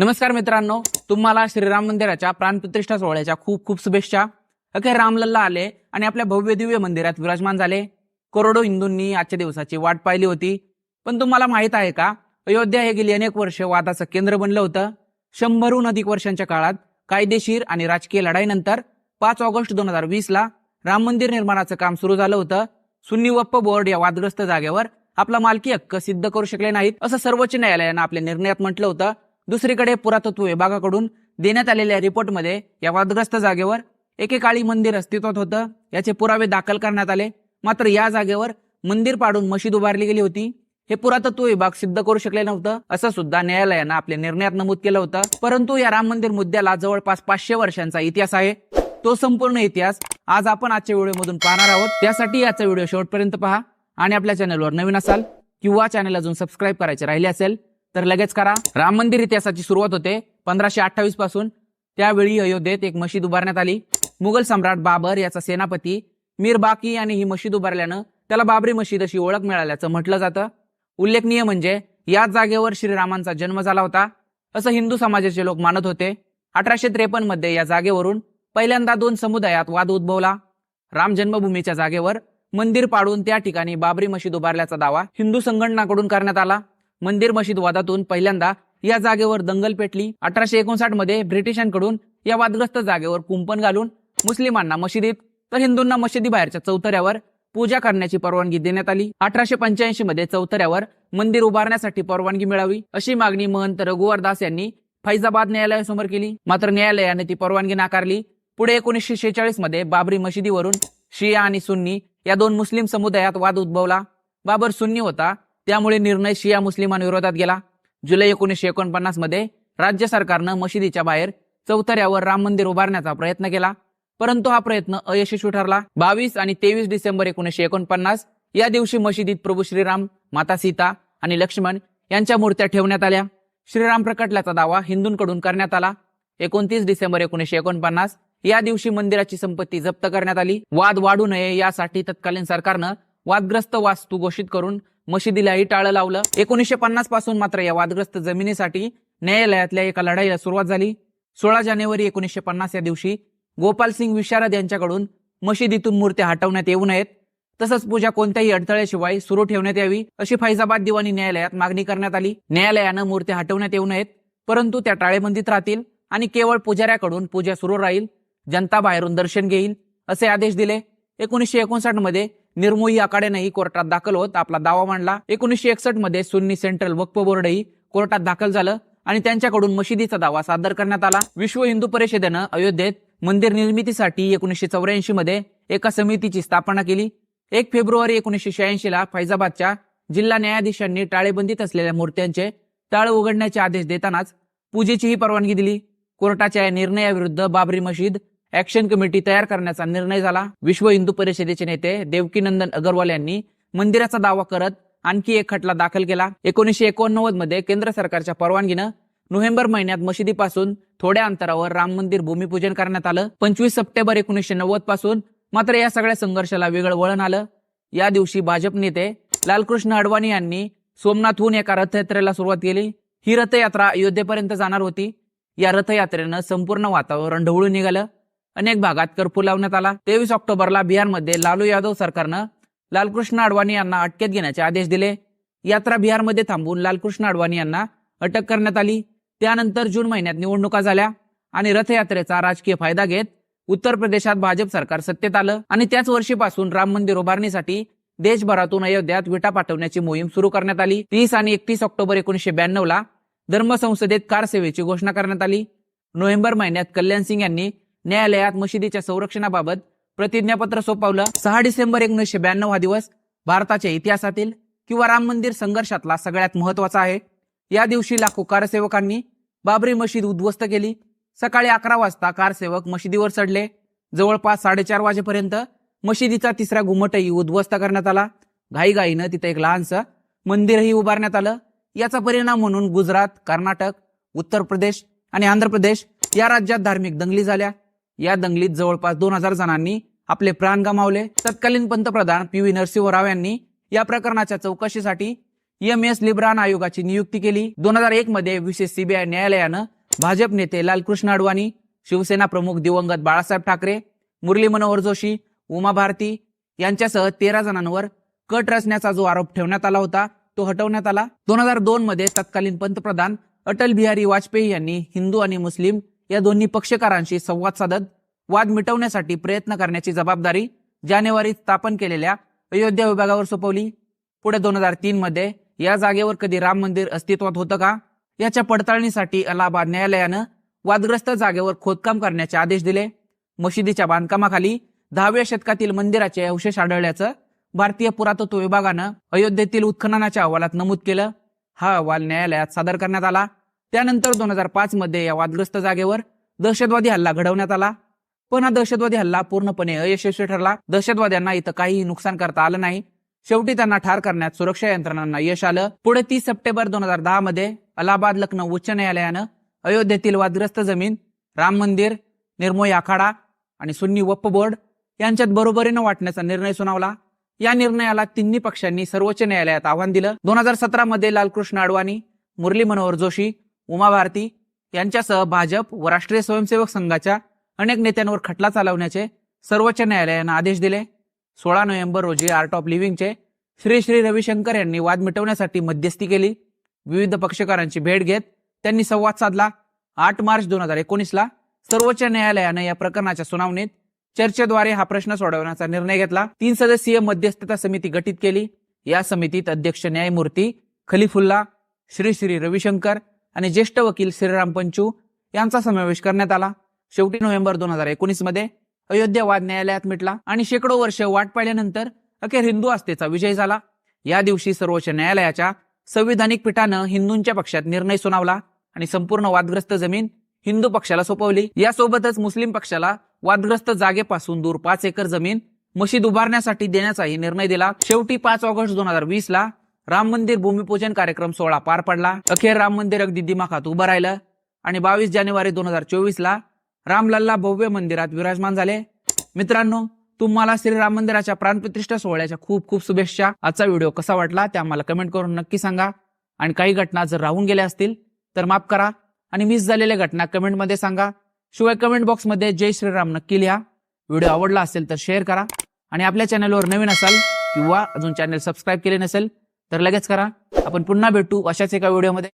नमस्कार मित्रांनो तुम्हाला श्रीराम मंदिराच्या प्राणप्रतिष्ठा सोहळ्याच्या खूप खूप शुभेच्छा. अखेर रामलल्ला आले आणि आपल्या भव्य दिव्य मंदिरात विराजमान झाले. करोडो हिंदूंनी आजच्या दिवसाची वाट पाहिली होती. पण तुम्हाला माहीत आहे का अयोध्या हे गेली अनेक वर्ष वादाचं केंद्र बनलं होतं. शंभरहून अधिक वर्षांच्या काळात कायदेशीर आणि राजकीय लढाईनंतर पाच ऑगस्ट दोन हजार वीस ला राम मंदिर निर्माणाचं काम सुरू झालं होतं. सुन्नी वप्प बोर्ड या वादग्रस्त जागेवर आपला मालकी हक्क सिद्ध करू शकले नाहीत असं सर्वोच्च न्यायालयानं आपल्या निर्णयात म्हटलं होतं. दुसरीकडे पुरातत्व विभागाकडून देण्यात आलेल्या रिपोर्टमध्ये या वादग्रस्त जागेवर एकेकाळी मंदिर अस्तित्वात होतं. याचे पुरावे दाखल करण्यात आले. मात्र या जागेवर मंदिर पाडून मशीद उभारली गेली होती. हे पुरातत्व विभाग सिद्ध करू शकले नव्हतं असं सुद्धा न्यायालयानं आपल्या निर्णयात नमूद केलं होतं. परंतु या राम मंदिर मुद्द्याला जवळपास पाचशे वर्षांचा इतिहास आहे. तो संपूर्ण इतिहास आज आपण आजच्या व्हिडिओमधून पाहणार आहोत. त्यासाठी आजचा व्हिडिओ शेवटपर्यंत पहा आणि आपल्या चॅनलवर नवीन असाल किंवा चॅनल अजून सबस्क्राईब करायचे राहिले असेल तर लगेच करा. राम मंदिर इतिहासाची सुरुवात होते पंधराशे अठ्ठावीसपासून. त्यावेळी अयोध्येत एक मशीद उभारण्यात आली. मुघल सम्राट बाबर याचा सेनापती मीर बाकी यांनी ही मशीद उभारल्यानं त्याला बाबरी मशीद अशी ओळख मिळाल्याचं म्हटलं जातं. उल्लेखनीय म्हणजे याच जागेवर श्रीरामांचा जन्म झाला होता. असं हिंदू समाजाचे लोक मानत होते. अठराशे त्रेपन्नमध्ये या जागेवरून पहिल्यांदा दोन समुदायात वाद उद्भवला. राम जन्मभूमीच्या जागेवर मंदिर पाडून त्या ठिकाणी बाबरी मशीद उभारल्याचा दावा हिंदू संघटनाकडून करण्यात आला. मंदिर मशीद वादातून पहिल्यांदा या जागेवर दंगल पेटली. अठराशे एकोणसाठमध्ये ब्रिटिशांकडून या वादग्रस्त जागेवर कुंपण घालून मुस्लिमांना मशिदीत तर हिंदूंना मशिदी बाहेरच्या चौथऱ्यावर पूजा करण्याची परवानगी देण्यात आली. अठराशे पंच्याऐंशी मध्ये चौथऱ्यावर मंदिर उभारण्यासाठी परवानगी मिळावी अशी मागणी महंत रघुवर दास यांनी फैजाबाद न्यायालयासमोर केली. मात्र न्यायालयाने ती परवानगी नाकारली. पुढे एकोणीसशे शेहेचाळीसमध्ये बाबरी मशिदीवरून शिया आणि सुन्नी या दोन मुस्लिम समुदायात वाद उद्भवला. बाबर सुन्नी होता त्यामुळे निर्णय शिया मुस्लिमांविरोधात गेला. जुलै एकोणीसशे एकोणपन्नासमध्ये राज्य सरकारनं मशिदीच्या बाहेर चौथऱ्यावर राम मंदिर उभारण्याचा प्रयत्न केला. परंतु हा प्रयत्न अयशस्वी ठरला. बावीस आणि तेवीस डिसेंबर एकोणीसशे एकोणपन्नास या दिवशी मशिदीत प्रभू श्रीराम माता सीता आणि लक्ष्मण यांच्या मूर्त्या ठेवण्यात आल्या. श्रीराम प्रकटल्याचा दावा हिंदूंकडून करण्यात आला. एकोणतीस डिसेंबर एकोणीसशे एकोणपन्नास या दिवशी मंदिराची संपत्ती जप्त करण्यात आली. वाद वाढू नये यासाठी तत्कालीन सरकारनं वादग्रस्त वास्तू घोषित करून मशिदीलाही टाळं लावलं. एकोणीसशे पन्नासपासून मात्र या वादग्रस्त जमिनीसाठी न्यायालयातल्या एका लढाईला सुरुवात झाली. सोळा जानेवारी एकोणीसशे पन्नास या दिवशी गोपाल सिंग विशारद यांच्याकडून मशिदीतून मूर्त्या हटवण्यात येऊ नयेत. तसंच पूजा कोणत्याही अडथळ्याशिवाय सुरू ठेवण्यात यावी अशी फैजाबाद दिवाणी न्यायालयात मागणी करण्यात आली. न्यायालयानं मूर्त्या हटवण्यात येऊ नयेत परंतु त्या टाळेबंदीत राहतील आणि केवळ पुजाऱ्याकडून पूजा सुरू राहील. जनता बाहेरून दर्शन घेईल असे आदेश दिले. एकोणीसशे एकोणसाठमध्ये निर्मोही आखाड्यानंही कोर्टात दाखल होत. आपला दावा मांडला. एकोणीसशे एकसष्टमध्ये सुन्नी सेंट्रल वक्फ बोर्डही कोर्टात दाखल झालं आणि त्यांच्याकडून मशिदीचा दावा सादर करण्यात आला. विश्व हिंदू परिषदेनं अयोध्येत मंदिर निर्मितीसाठी एकोणीसशे चौऱ्याऐंशी मध्ये एका समितीची स्थापना केली. एक फेब्रुवारी एकोणीसशे शहाऐंशी ला फैजाबादच्या जिल्हा न्यायाधीशांनी टाळेबंदीत असलेल्या मूर्त्यांचे टाळ उघडण्याचे आदेश देतानाच पूजेचीही परवानगी दिली. कोर्टाच्या या निर्णयाविरुद्ध बाबरी मशीद ऍक्शन कमिटी तयार करण्याचा निर्णय झाला. विश्व हिंदू परिषदेचे नेते देवकीनंदन अगरवाल यांनी मंदिराचा दावा करत आणखी एक खटला दाखल केला. एकोणीसशे एकोणनव्वदमध्ये केंद्र सरकारच्या परवानगीनं नोव्हेंबर महिन्यात मशिदीपासून थोड्या अंतरावर राम मंदिर भूमिपूजन करण्यात आलं. पंचवीस सप्टेंबर एकोणीसशे नव्वदपासून मात्र या सगळ्या संघर्षाला वेगळं वळण आलं. या दिवशी भाजप नेते लालकृष्ण अडवाणी यांनी सोमनाथहून एका रथयात्रेला सुरुवात केली. ही रथयात्रा अयोध्येपर्यंत जाणार होती. या रथयात्रेनं संपूर्ण वातावरण ढवळून निघालं. अनेक भागात कर्फ्यू लावण्यात आला. तेवीस ऑक्टोबरला बिहारमध्ये लालू यादव सरकारनं लालकृष्ण अडवाणी यांना अटकेत घेण्याचे आदेश दिले. यात्रा बिहारमध्ये थांबून लालकृष्ण अडवाणी यांना अटक करण्यात आली. त्यानंतर जून महिन्यात निवडणुका झाल्या आणि रथयात्रेचा राजकीय फायदा घेत उत्तर प्रदेशात भाजप सरकार सत्तेत आलं आणि त्याच वर्षीपासून राम मंदिर उभारणीसाठी देशभरातून अयोध्यात विटा पाठवण्याची मोहीम सुरू करण्यात आली. तीस आणि एकतीस ऑक्टोबर एकोणीसशे ब्याण्णव ला धर्मसंसदेत कार सेवेची घोषणा करण्यात आली. नोव्हेंबर महिन्यात कल्याण सिंग यांनी न्यायालयात मशिदीच्या संरक्षणाबाबत प्रतिज्ञापत्र सोपवलं. सहा डिसेंबर एकोणीसशे ब्याण्णव हा दिवस भारताच्या इतिहासातील किंवा राम मंदिर संघर्षातला सगळ्यात महत्त्वाचा आहे. या दिवशी लाखो कारसेवकांनी बाबरी मशीद उद्ध्वस्त केली. सकाळी अकरा वाजता कारसेवक मशिदीवर चढले. जवळपास साडेचार वाजेपर्यंत मशिदीचा तिसरा घुमटही उद्ध्वस्त करण्यात आला. घाईघाईनं तिथं एक लहानसं मंदिरही उभारण्यात आलं. याचा परिणाम म्हणून गुजरात कर्नाटक उत्तर प्रदेश आणि आंध्र प्रदेश या राज्यात धार्मिक दंगली झाल्या. या दंगलीत जवळपास दोन हजार जणांनी आपले प्राण गमावले. तत्कालीन पंतप्रधान पी व्ही नरसिंह राव यांनी या प्रकरणाच्या चौकशीसाठी एम एस लिब्रान आयोगाची नियुक्ती केली. दोन हजार एक मध्ये विशेष सीबीआय न्यायालयानं भाजप नेते लालकृष्ण अडवाणी शिवसेना प्रमुख दिवंगत बाळासाहेब ठाकरे मुरली मनोहर जोशी उमा भारती यांच्यासह तेरा जणांवर कट रचण्याचा जो आरोप ठेवण्यात आला होता तो हटवण्यात आला. दोन हजार दोन मध्ये तत्कालीन पंतप्रधान अटल बिहारी वाजपेयी यांनी हिंदू आणि मुस्लिम या दोन्ही पक्षकारांशी संवाद साधत वाद मिटवण्यासाठी प्रयत्न करण्याची जबाबदारी जानेवारीत स्थापन केलेल्या अयोध्या विभागावर सोपवली. पुढे दोन हजार तीन मध्ये या जागेवर कधी राम मंदिर अस्तित्वात होतं का? याच्या पडताळणीसाठी अलाहाबाद न्यायालयानं वादग्रस्त जागेवर खोदकाम करण्याचे आदेश दिले. मशिदीच्या बांधकामाखाली दहाव्या शतकातील मंदिराचे अवशेष आढळल्याचं भारतीय पुरातत्व विभागानं अयोध्येतील उत्खननाच्या अहवालात नमूद केलं. हा अहवाल न्यायालयात सादर करण्यात आला. त्यानंतर दोन हजार पाच मध्ये या वादग्रस्त जागेवर दहशतवादी हल्ला घडवण्यात आला. पण हा दहशतवादी हल्ला पूर्णपणे अयशस्वी ठरला. दहशतवाद्यांना इथं काहीही नुकसान करता आलं नाही. शेवटी त्यांना ठार करण्यात सुरक्षा यंत्रणांना यश आलं. पुढे तीस सप्टेंबर दोन हजार दहा मध्ये अलाहाबाद लखनौ उच्च न्यायालयानं अयोध्येतील वादग्रस्त जमीन राम मंदिर निर्मोही आखाडा आणि सुन्नी वप्प बोर्ड यांच्यात बरोबरीनं वाटण्याचा निर्णय सुनावला. या निर्णयाला तिन्ही पक्षांनी सर्वोच्च न्यायालयात आव्हान दिलं. दोन हजार सतरा मध्ये लालकृष्ण अडवाणी मुरली मनोहर जोशी उमा भारती यांच्यासह भाजप व राष्ट्रीय स्वयंसेवक संघाच्या अनेक नेत्यांवर खटला चालवण्याचे सर्वोच्च न्यायालयानं आदेश दिले. सोळा नोव्हेंबर रोजी आर्ट ऑफ लिव्हिंगचे श्री श्री रविशंकर यांनी वाद मिटवण्यासाठी मध्यस्थी केली. विविध पक्षकारांची भेट घेत त्यांनी संवाद साधला. आठ मार्च दोन हजार एकोणीसला सर्वोच्च न्यायालयानं या प्रकरणाच्या सुनावणीत चर्चेद्वारे हा प्रश्न सोडवण्याचा निर्णय घेतला. तीन सदस्यीय मध्यस्थता समिती गठीत केली. या समितीत अध्यक्ष न्यायमूर्ती खलिफुल्ला श्री श्री रविशंकर आणि ज्येष्ठ वकील श्रीराम पंचू यांचा समावेश करण्यात आला. शेवटी नोव्हेंबर दोन हजार एकोणीसमध्ये अयोध्या वाद न्यायालयात मिटला आणि शेकडो वर्ष वाट पाहिल्यानंतर अखेर हिंदू आस्थेचा विजय झाला. या दिवशी सर्वोच्च न्यायालयाच्या संविधानिक पीठानं हिंदूंच्या पक्षात निर्णय सुनावला आणि संपूर्ण वादग्रस्त जमीन हिंदू पक्षाला सोपवली. यासोबतच मुस्लिम पक्षाला वादग्रस्त जागेपासून दूर पाच एकर जमीन मशीद उभारण्यासाठी देण्याचाही निर्णय दिला. शेवटी पाच ऑगस्ट दोन हजार वीस ला राम मंदिर भूमिपूजन कार्यक्रम सोहळा पार पडला. अखेर राम मंदिर अगदी दिमाखात उभं राहिलं आणि बावीस जानेवारी दोन हजार चोवीस ला रामलल्ला भव्य मंदिरात विराजमान झाले. मित्रांनो तुम्हाला श्रीराम मंदिराच्या प्राणप्रतिष्ठा सोहळ्याच्या खूप खूप शुभेच्छा. आजचा व्हिडिओ कसा वाटला ते आम्हाला कमेंट करून नक्की सांगा. आणि काही घटना जर राहून गेल्या असतील तर माफ करा आणि मिस झालेल्या घटना कमेंटमध्ये सांगा. शिवाय कमेंट बॉक्समध्ये जय श्रीराम नक्की लिहा. व्हिडिओ आवडला असेल तर शेअर करा. आणि आपल्या चॅनलवर नवीन असाल किंवा अजून चॅनल सबस्क्राईब केले नसेल तर लगेच करा. आपण पुन्हा भेटू अशाच एका व्हिडिओमध्ये.